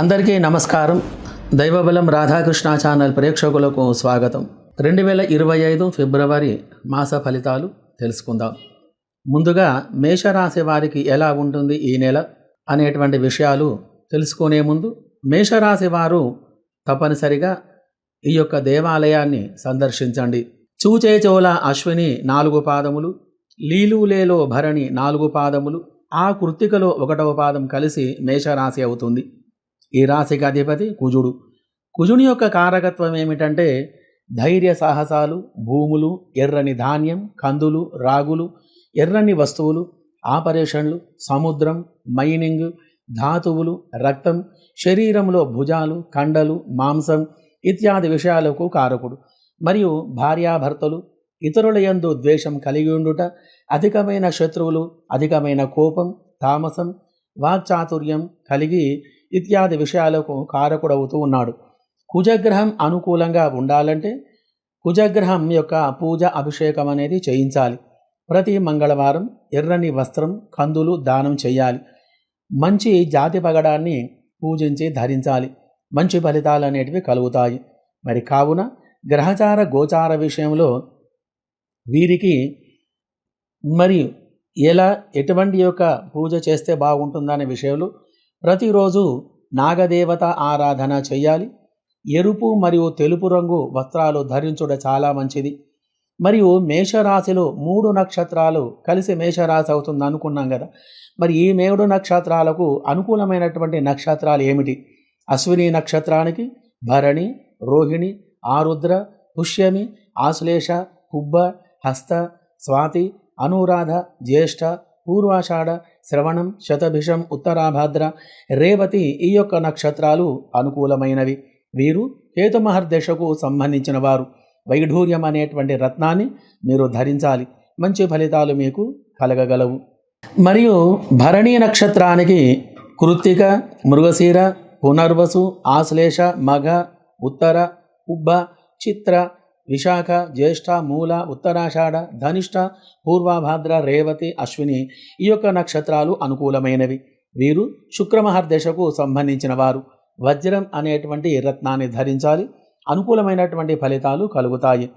అందరికీ నమస్కారం. దైవబలం రాధాకృష్ణ ఛానల్ ప్రేక్షకులకు స్వాగతం. రెండు వేల ఇరవై ఐదు ఫిబ్రవరి మాస ఫలితాలు తెలుసుకుందాం. ముందుగా మేషరాశి వారికి ఎలా ఉంటుంది ఈ నెల అనేటువంటి విషయాలు తెలుసుకునే ముందు మేషరాశి వారు తప్పనిసరిగా ఈ యొక్క దేవాలయాన్ని సందర్శించండి. చూచేచోళ అశ్విని నాలుగు పాదములు లీలులేలో భరణి నాలుగు పాదములు ఆ కృత్తికలో ఒకటవ పాదం కలిసి మేషరాశి అవుతుంది. ఈ రాశికి అధిపతి కుజుడు. కుజుని యొక్క కారకత్వం ఏమిటంటే ధైర్య సాహసాలు భూములు ఎర్రని ధాన్యం కందులు రాగులు ఎర్రని వస్తువులు ఆపరేషన్లు సముద్రం మైనింగ్ ధాతువులు రక్తం శరీరంలో భుజాలు కండలు మాంసం ఇత్యాది విషయాలకు కారకుడు. మరియు భార్యాభర్తలు ఇతరుల యందు ద్వేషం కలిగి ఉండుట అధికమైన శత్రువులు అధికమైన కోపం తామసం వాక్చాతుర్యం కలిగి ఇత్యాది విషయాలకు కారకుడవుతూ ఉన్నాడు. కుజగ్రహం అనుకూలంగా ఉండాలంటే కుజగ్రహం యొక్క పూజ అభిషేకం అనేది చేయించాలి. ప్రతి మంగళవారం ఎర్రని వస్త్రం కందులు దానం చేయాలి. మంచి జాతి పగడాన్ని పూజించి ధరించాలి. మంచి ఫలితాలు అనేటివి కలుగుతాయి. మరి కావున గ్రహచార గోచార విషయంలో వీరికి మరియు ఎలా ఎటువంటి యొక్క పూజ చేస్తే బాగుంటుందనే విషయంలో ప్రతిరోజు నాగదేవత ఆరాధన చేయాలి ఎరుపు మరియు తెలుపు రంగు వస్త్రాలు ధరించుట చాలా మంచిది. మరియు మేషరాశిలో మూడు నక్షత్రాలు కలిసి మేషరాశి అవుతుంది అనుకున్నాం కదా. మరి ఈ మేడు నక్షత్రాలకు అనుకూలమైనటువంటి నక్షత్రాలు ఏమిటి? అశ్విని నక్షత్రానికి భరణి రోహిణి ఆరుద్ర పుష్యమి ఆశ్లేష పుబ్బ హస్త స్వాతి అనురాధ జ్యేష్ఠ పూర్వాషాఢ శ్రవణం శతభిషం ఉత్తరాభాద్ర రేవతి ఈ యొక్క నక్షత్రాలు అనుకూలమైనవి. వీరు కేతుమహర్దశకు సంబంధించిన వారు. వైఢూర్యం అనేటువంటి రత్నాన్ని మీరు ధరించాలి. మంచి ఫలితాలు మీకు కలగగలవు. మరియు భరణీ నక్షత్రానికి కృత్తిక మృగశీర పునర్వసు ఆశ్లేష మఘ ఉత్తర ఉబ్బ చిత్ర విశాఖ జ్యేష్ఠ మూల ఉత్తరాషాఢ ధనిష్ట పూర్వభాద్ర రేవతి అశ్విని ఈ యొక్క నక్షత్రాలు అనుకూలమైనవి. వీరు శుక్రమహర్దశకు సంబంధించిన వారు. వజ్రం అనేటువంటి రత్నాన్ని ధరించాలి. అనుకూలమైనటువంటి ఫలితాలు కలుగుతాయి.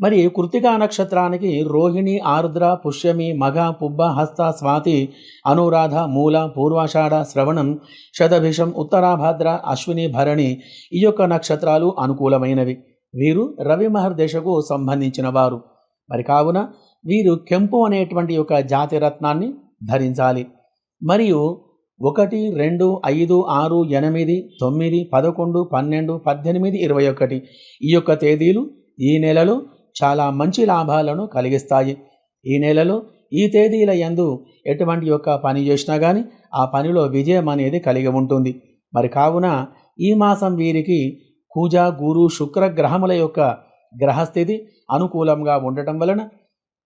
మరి కృతికా నక్షత్రానికి రోహిణి ఆరుద్ర పుష్యమి మఘ పుబ్బ హస్త స్వాతి అనురాధ మూల పూర్వాషాఢ శ్రవణం శతభిషం ఉత్తరాభాద్ర అశ్విని భరణి ఈ యొక్క నక్షత్రాలు అనుకూలమైనవి. వీరు రవి మహర్దశకు సంబంధించిన వారు. మరి కావున వీరు కెంపు అనేటువంటి యొక్క జాతి రత్నాన్ని ధరించాలి. మరియు ఒకటి రెండు ఐదు ఆరు ఎనిమిది తొమ్మిది పదకొండు పన్నెండు పద్దెనిమిది ఇరవై ఒకటి. ఈ యొక్క తేదీలు ఈ నెలలో చాలా మంచి లాభాలను కలిగిస్తాయి. ఈ నెలలో ఈ తేదీల యందు ఎటువంటి యొక్క పని చేసినా కానీ ఆ పనిలో విజయం అనేది కలిగి ఉంటుంది. మరి కావున ఈ మాసం వీరికి కూజ గురు శుక్ర గ్రహముల యొక్క గ్రహస్థితి అనుకూలంగా ఉండటం వలన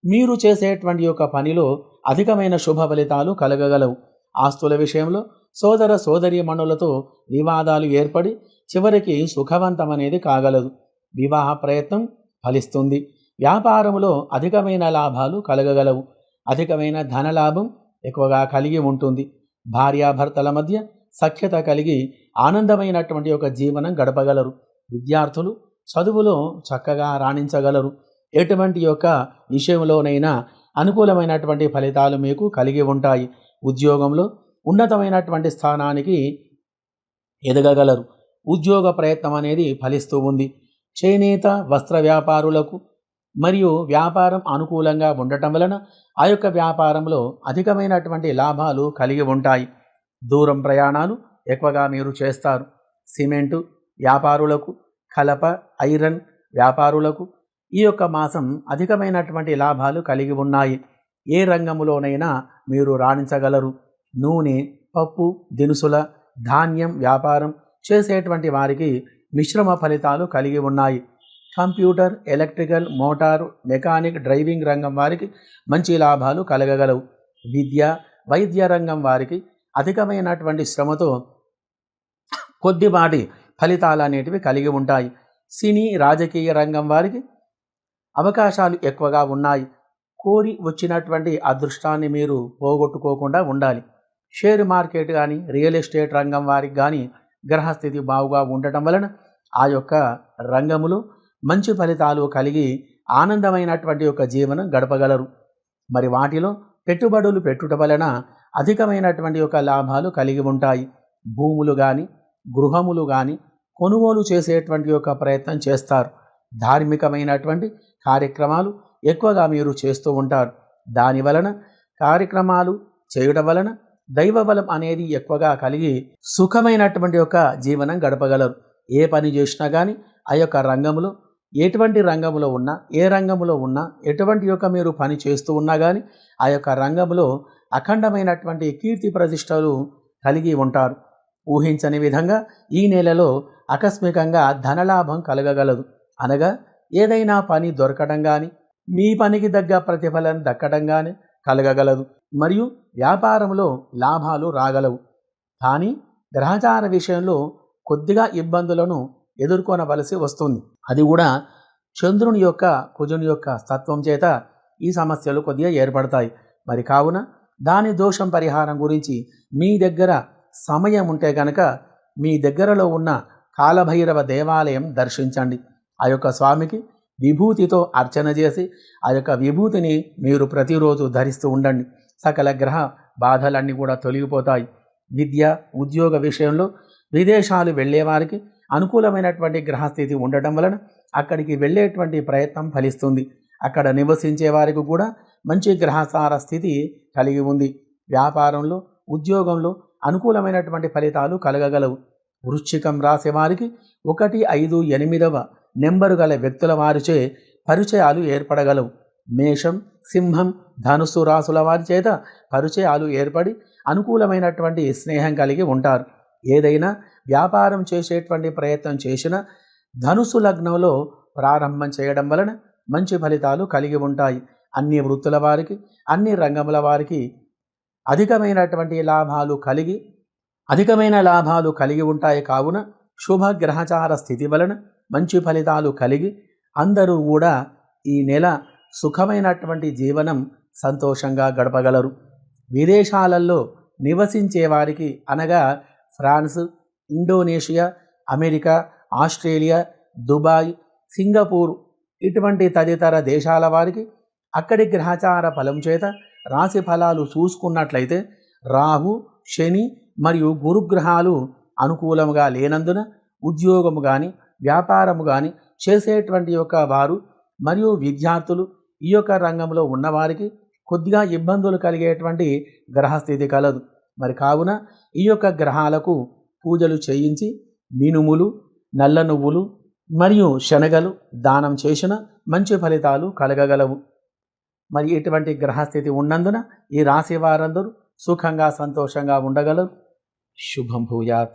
మీరు చేసేటువంటి యొక్క పనిలో అధికమైన శుభ ఫలితాలు కలగగలవు. ఆస్తుల విషయంలో సోదర సోదరి మణులతో వివాదాలు ఏర్పడి చివరికి సుఖవంతం అనేది కాగలదు. వివాహ ప్రయత్నం ఫలిస్తుంది. వ్యాపారంలో అధికమైన లాభాలు కలగగలవు. అధికమైన ధనలాభం ఎక్కువగా కలిగి ఉంటుంది. భార్యాభర్తల మధ్య సఖ్యత కలిగి ఆనందమైనటువంటి ఒక జీవనం గడపగలరు. విద్యార్థులు చదువులో చక్కగా రాణించగలరు. ఎటువంటి యొక్క విషయంలోనైనా అనుకూలమైనటువంటి ఫలితాలు మీకు కలిగి ఉంటాయి. ఉద్యోగంలో ఉన్నతమైనటువంటి స్థానానికి ఎదగగలరు. ఉద్యోగ ప్రయత్నం అనేది ఫలిస్తూ ఉంది. చేనేత వస్త్ర వ్యాపారులకు మరియు వ్యాపారం అనుకూలంగా ఉండటం వలన ఆ యొక్క వ్యాపారంలో అధికమైనటువంటి లాభాలు కలిగి ఉంటాయి. దూరం ప్రయాణాలు ఎక్కువగా మీరు చేస్తారు. సిమెంటు వ్యాపారులకు కలప ఐరన్ వ్యాపారులకు ఈ యొక్క మాసం అధికమైనటువంటి లాభాలు కలిగి ఉన్నాయి. ఏ రంగంలోనైనా మీరు రాణించగలరు. నూనె పప్పు దినుసుల ధాన్యం వ్యాపారం చేసేటువంటి వారికి మిశ్రమ ఫలితాలు కలిగి ఉన్నాయి. Computer electrical motor mechanic driving రంగం వారికి మంచి లాభాలు కలగగలవు. విద్య వైద్య రంగం వారికి అధికమైనటువంటి శ్రమతో కొద్దిపాటి ఫలితాలు అనేటివి కలిగి ఉంటాయి. సినీ రాజకీయ రంగం వారికి అవకాశాలు ఎక్కువగా ఉన్నాయి. కోరి వచ్చినటువంటి అదృష్టాన్ని మీరు పోగొట్టుకోకుండా ఉండాలి. షేర్ మార్కెట్ కానీ రియల్ ఎస్టేట్ రంగం వారికి కానీ గ్రహస్థితి బాగుగా ఉండటం వలన ఆ యొక్క రంగములు మంచి ఫలితాలు కలిగి ఆనందమైనటువంటి యొక్క జీవనం గడపగలరు. మరి వాటిలో పెట్టుబడులు పెట్టుట వలన అధికమైనటువంటి యొక్క లాభాలు కలిగి ఉంటాయి. భూములు కానీ గృహములు కానీ కొనుగోలు చేసేటువంటి యొక్క ప్రయత్నం చేస్తారు. ధార్మికమైనటువంటి కార్యక్రమాలు ఎక్కువగా మీరు చేస్తూ ఉంటారు. దాని వలన కార్యక్రమాలు చేయడం వలన దైవ బలం అనేది ఎక్కువగా కలిగి సుఖమైనటువంటి యొక్క జీవనం గడపగలరు. ఏ పని చేసినా కానీ ఆ యొక్క రంగంలో ఎటువంటి రంగంలో ఉన్నా ఏ రంగంలో ఉన్నా ఎటువంటి యొక్క మీరు పని చేస్తూ ఉన్నా కానీ ఆ యొక్క రంగంలో అఖండమైనటువంటి కీర్తి ప్రతిష్టలు కలిగి ఉంటారు. ఊహించని విధంగా ఈ నెలలో ఆకస్మికంగా ధనలాభం కలగగలదు. అనగా ఏదైనా పని దొరకడం కానీ మీ పనికి తగ్గ ప్రతిఫలం దక్కడం కానీ కలగగలదు. మరియు వ్యాపారంలో లాభాలు రాగలవు. కానీ గ్రహచార విషయంలో కొద్దిగా ఇబ్బందులను ఎదుర్కొనవలసి వస్తుంది. అది కూడా చంద్రుని యొక్క కుజుని యొక్క తత్వం చేత ఈ సమస్యలు కొద్దిగా ఏర్పడతాయి. మరి కావున దాని దోషం పరిహారం గురించి మీ దగ్గర సమయం ఉంటే కనుక మీ దగ్గరలో ఉన్న కాలభైరవ దేవాలయం దర్శించండి. ఆ యొక్క స్వామికి విభూతితో అర్చన చేసి ఆ యొక్క విభూతిని మీరు ప్రతిరోజు ధరిస్తూ ఉండండి. సకల గ్రహ బాధలన్నీ కూడా తొలగిపోతాయి. విద్య ఉద్యోగ విషయంలో విదేశాలు వెళ్ళేవారికి అనుకూలమైనటువంటి గ్రహస్థితి ఉండటం వలన అక్కడికి వెళ్ళేటువంటి ప్రయత్నం ఫలిస్తుంది. అక్కడ నివసించే వారికి కూడా మంచి గ్రహసార స్థితి కలిగి ఉంది. వ్యాపారంలో ఉద్యోగంలో అనుకూలమైనటువంటి ఫలితాలు కలగగలవు. వృశ్చికం రాసే వారికి ఒకటి ఐదు ఎనిమిదవ నెంబరు గల వ్యక్తుల వారిచే పరిచయాలు ఏర్పడగలవు. మేషం సింహం ధనుస్సు రాసుల వారి చేత పరిచయాలు ఏర్పడి అనుకూలమైనటువంటి స్నేహం కలిగి ఉంటారు. ఏదైనా వ్యాపారం చేసేటువంటి ప్రయత్నం చేసిన ధనుసు లగ్నంలో ప్రారంభం చేయడం వలన మంచి ఫలితాలు కలిగి ఉంటాయి. అన్ని వృత్తుల వారికి అన్ని రంగముల వారికి అధికమైనటువంటి లాభాలు కలిగి అధికమైన లాభాలు కలిగి ఉంటాయి కావున శుభగ్రహచార స్థితి వలన మంచి ఫలితాలు కలిగి అందరూ కూడా ఈ నెల సుఖమైనటువంటి జీవనం సంతోషంగా గడపగలరు. విదేశాలలో నివసించే వారికి అనగా France Indonesia America Australia Dubai Singapore ఇటువంటి తదితర దేశాల వారికి అక్కడి గ్రహచార ఫలం చేత రాశి ఫలాలు చూసుకున్నట్లయితే రాహు శని మరియు గురుగ్రహాలు అనుకూలంగా లేనందున ఉద్యోగము కానీ వ్యాపారము కానీ చేసేటువంటి యొక్క వారు మరియు విద్యార్థులు ఈ యొక్క రంగంలో ఉన్నవారికి కొద్దిగా ఇబ్బందులు కలిగేటువంటి గ్రహస్థితి కలదు. మరి కావున ఈ యొక్క గ్రహాలకు పూజలు చేయించి మినుములు నల్ల నువ్వులు మరియు శనగలు దానం చేసిన మంచి ఫలితాలు కలగగలవు. మరి ఇటువంటి గ్రహస్థితి ఉన్నందున ఈ రాశి వారందరూ సుఖంగా సంతోషంగా ఉండగలరు. శుభం భూయాత్.